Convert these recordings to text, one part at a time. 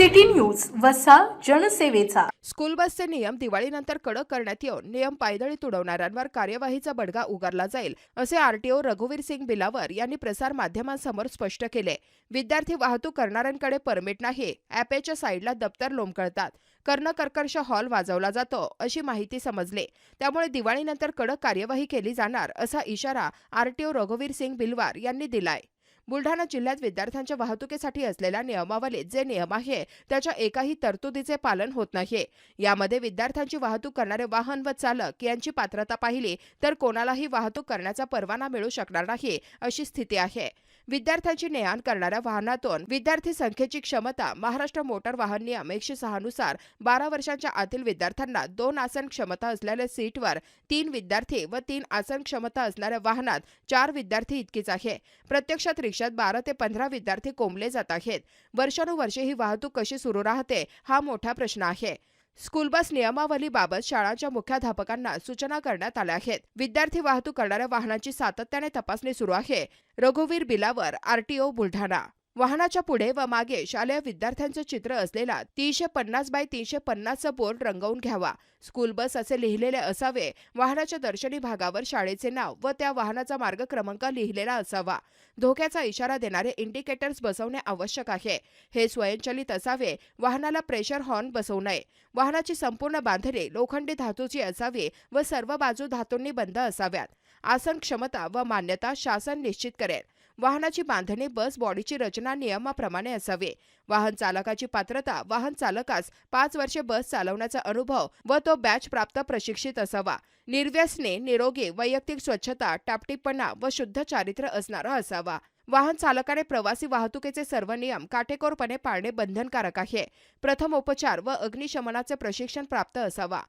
City news वसा जनसेवेचा. School बसचे नियम दिवाळीनंतर कडक करण्यात येऊन नियम पायदळी तुडवणाऱ्यांवर कार्यवाहीचा बडगा उगारला जाईल असे आरटीओ रघुवीर सिंग बिलावर यांनी प्रसार माध्यमांसमोर स्पष्ट केले. विद्यार्थी वाहतूक करणाऱ्यांकडे परमिट नाही ॲपेच्या साईडला दप्तर लोंबकळतात कर्ण हॉल वाजवला जातो अशी माहिती समजले. त्यामुळे दिवाळीनंतर कडक कार्यवाही केली जाणार असा इशारा आरटीओ रघुवीर सिंग बिलवार यांनी दिलाय. बुलढाणा जिल्ह्यात विद्यार्थ्यांच्या वाहतुकीसाठी असलेल्या नियमावलीत जे नियम आहे त्याच्या एकाही तरतुदीचे पालन होत नाही यामध्ये विद्यार्थ्यांची वाहतूक करणारे वाहन व चालक यांची पात्रता पाहिली तर कोणालाही वाहतूक करण्याचा परवाना मिळू शकणार नाही अशी स्थिती आहे. विद्यार्थ्यांची ने आण करणाऱ्या वाहनातून विद्यार्थी संख्येची क्षमता महाराष्ट्र मोटार वाहन नियम एकशे सहा नुसार बारा वर्षांच्या आतील विद्यार्थ्यांना दोन आसन क्षमता असलेल्या सीटवर तीन विद्यार्थी व तीन आसन क्षमता असणाऱ्या वाहनात चार विद्यार्थी इतकीच आहे. प्रत्यक्षात वर्षात बारा ते पंधरा विद्यार्थी कोंबले जात आहेत. वर्षानुवर्षे ही वाहतूक कशी सुरू राहते हा मोठा प्रश्न आहे. स्कूल बस नियमावलीबाबत शाळांच्या मुख्याध्यापकांना सूचना करण्यात आल्या आहेत. विद्यार्थी वाहतूक करणाऱ्या वाहनांची सातत्याने तपासणी सुरू आहे. रघुवीर बिलावर आरटीओ बुलढाणा वाहनाच्या पुढे व मागे शालेय विद्यार्थ्यांचं चित्र असलेला तीनशे पन्नास बाय तीनशे पन्नासचा बोर्ड रंगवून घ्यावा. स्कूल बस असे लिहिलेले असावे. वाहनाच्या दर्शनी भागावर शाळेचे नाव व त्या वाहनाचा मार्ग क्रमांक लिहिलेला असावा. धोक्याचा इशारा देणारे इंडिकेटर्स बसवणे आवश्यक आहे. हे स्वयंचलित असावे. वाहनाला प्रेशर हॉर्न बसवू नये. वाहनाची संपूर्ण बांधणी लोखंडी धातूची असावी व सर्व बाजू धातूंनी बंद असाव्यात. आसन क्षमता व मान्यता शासन निश्चित करेल. वाहनाची बांधणी बस बॉडीची रचना नियमाप्रमाणे असावी. वाहन चालकाची पात्रता वाहन चालकास पाच वर्षे बस चालवण्याचा अनुभव व तो बॅच प्राप्त प्रशिक्षित असावा. निर्व्यसने निरोगी वैयक्तिक स्वच्छता टापटीपणा व शुद्ध चारित्र्य असणारा असावा. वाहन चालकाने प्रवासी वाहतुकीचे सर्व नियम काटेकोरपणे पाळणे बंधनकारक आहे. प्रथम उपचार व अग्निशमनाचे प्रशिक्षण प्राप्त असावा.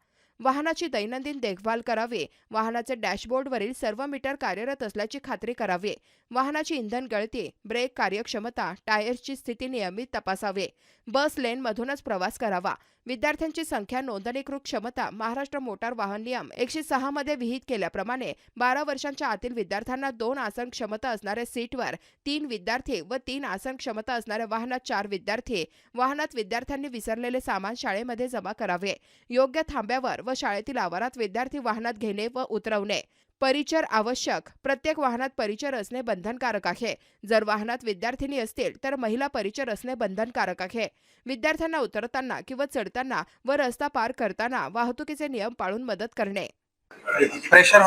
वाहनाची दैनंदिन देखभाल करावी. वाहनाचे डॅशबोर्डवरील सर्व मीटर कार्यरत असल्याची खात्री करावी. वाहनाची इंधन गळती ब्रेक कार्यक्षमता टायर्सची स्थिती नियमित तपासावे. बस लेनमधूनच प्रवास करावा. विद्यार्थ्यांची संख्या नोंदणीकृत क्षमता महाराष्ट्र मोटार वाहन नियम एकशे सहा मध्ये विहित केल्याप्रमाणे बारा वर्षांच्या आतील विद्यार्थ्यांना दोन आसन क्षमता असणाऱ्या सीटवर तीन विद्यार्थी व तीन आसन क्षमता असणाऱ्या वाहनात चार विद्यार्थी. वाहनात विद्यार्थ्यांनी विसरलेले सामान शाळेमध्ये जमा करावे. योग्य थांब्यावर व शाळेतील आवारात विद्यार्थी वाहनात घेणे व उतरवणे. परिचर आवश्यक. प्रत्येक वाहनात परिचर असणे बंधनकारक आहे. जर वाहनात विद्यार्थिनी असतील तर महिला परिचर असणे बंधनकारक आहे. विद्यार्थ्यांना उतरताना किंवा चढताना व रस्ता पार करताना वाहतुकीचे नियम पाळून मदत करणे. प्रेशर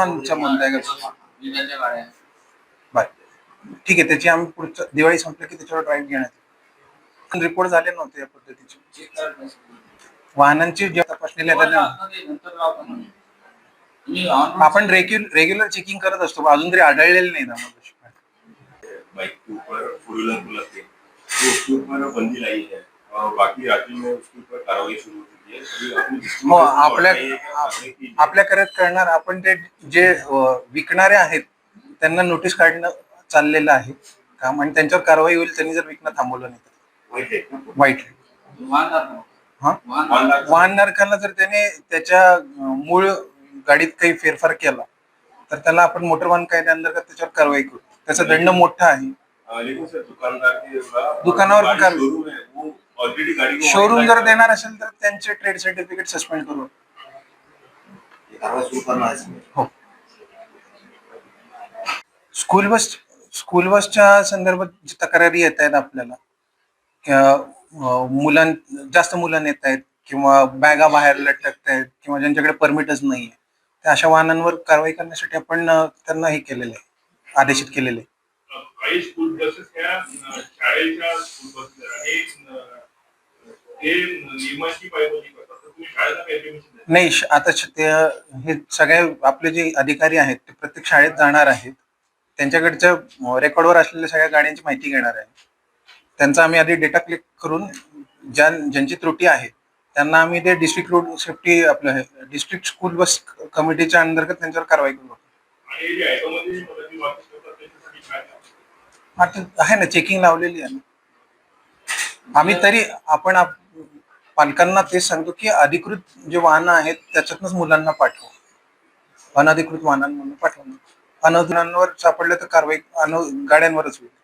ठीक आहे त्याची आम्ही पुढचं दिवाळी संपलं की त्याच्यावर ड्राईव्ह घेण्यात रिपोर्ट झाले नव्हते या पद्धतीचे. वाहनांची जी तपासणी on- आपण रेग्युलर रेग्युलर चेकिंग करत असतो अजून तरी आढळलेले नाही ना बाइक के ऊपर फोर व्हीलर को लगते तो उसके ऊपर बंदी लाई है हो है हो आपल्या है, है। आपल्या करत करणार आपण ते जे विकणारे आहेत त्यांना नोटीस काढणं चाललेलं आहे. काम आणि त्यांच्यावर कारवाई होईल त्यांनी जर विकणं थांबवलं नाही तर. वाईट आहे का? वाईट आहे. वाहनदार ना. वाहनदार. वाहनधारकाला जर त्याने त्याच्या मूळ गाडीत काही फेरफार केला तर त्याला आपण मोटर वाहन कायद्याअंतर्गत त्याच्यावर कारवाई करू त्याचा दंड मोठा आहे दुकानावर पण शोरूम जर देणार असेल तर त्यांचे ट्रेड सर्टिफिकेट सस्पेंड करू है स्कूल बस स्कूल बसच्या संदर्भात तक्रारी येत आहेत आपल्याला मुलां जास्त मुलं येत आहेत किंवा बॅगा बाहेर लटकत आहेत किंवा ज्यांच्याकडे परमिटच नाहीये त्या अशा वाहनांवर कारवाई करण्यासाठी आपण त्यांना हे केलेलं आहे आदेशित केलेले आहे. काही स्कूल बसेस ह्या शाळेच्या स्कूल बसेस आहे नियमांची करतात? नाही आता ते हे सगळे आपले जे अधिकारी आहेत ते प्रत्येक शाळेत जाणार आहेत त्यांच्याकडच्या रेकॉर्डवर असलेल्या सगळ्या गाड्यांची माहिती घेणार आहे त्यांचा आम्ही आधी डेटा क्लिक करून ज्या ज्यांची त्रुटी आहे त्यांना आम्ही ते डिस्ट्रिक्ट रोड सेफ्टी आपलं डिस्ट्रिक्ट स्कूल बस कमिटीच्या अंतर्गत त्यांच्यावर कारवाई करू हे आहे ना चेकिंग लावलेली आहे. आम्ही तरी आपण आप- पालकांना तेच सांगतो की अधिकृत जे वाहनं आहेत त्याच्यातनंच मुलांना पाठवा. अनधिकृत वाहनांमधून पाठवा. अनधिकृतांवर सापडलं तर कारवाई अन गाड्यांवरच होईल.